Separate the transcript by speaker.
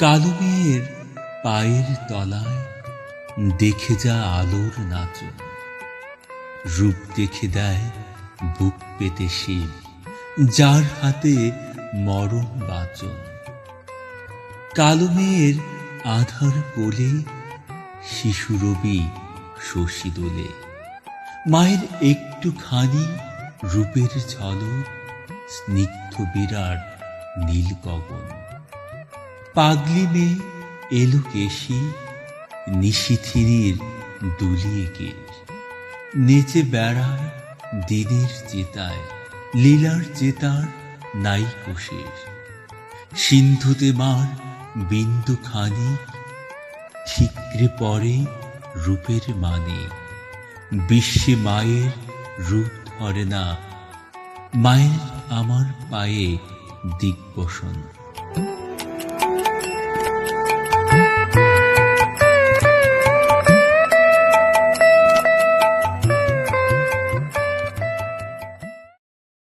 Speaker 1: কালো মেয়ের পায়ের তলায় দেখে যা আলোর নাচন। রূপ দেখে দেয় বুক পেতে শিব যার হাতে মরণ বাচন। কালো মেয়ের আধার কোলে শিশু রবি শশী দোলে। মায়ের একটুখানি রূপের ঝলক স্নিগ্ধ বিরাট নীল গগন। পাগলি মেয়ে এলো কেশি নিশিথিরির দুলিয়ে কেশ নেচে বেড়ায় দিনের চেতায়, লীলার চেতার নাই কোষের। সিন্ধুতে মার বিন্দু খানি ঠিকরে পরে রূপের মানে। বিশ্বে মায়ের রূপ ধরে না, মায়ের আমার পায়ে দিগ্বসন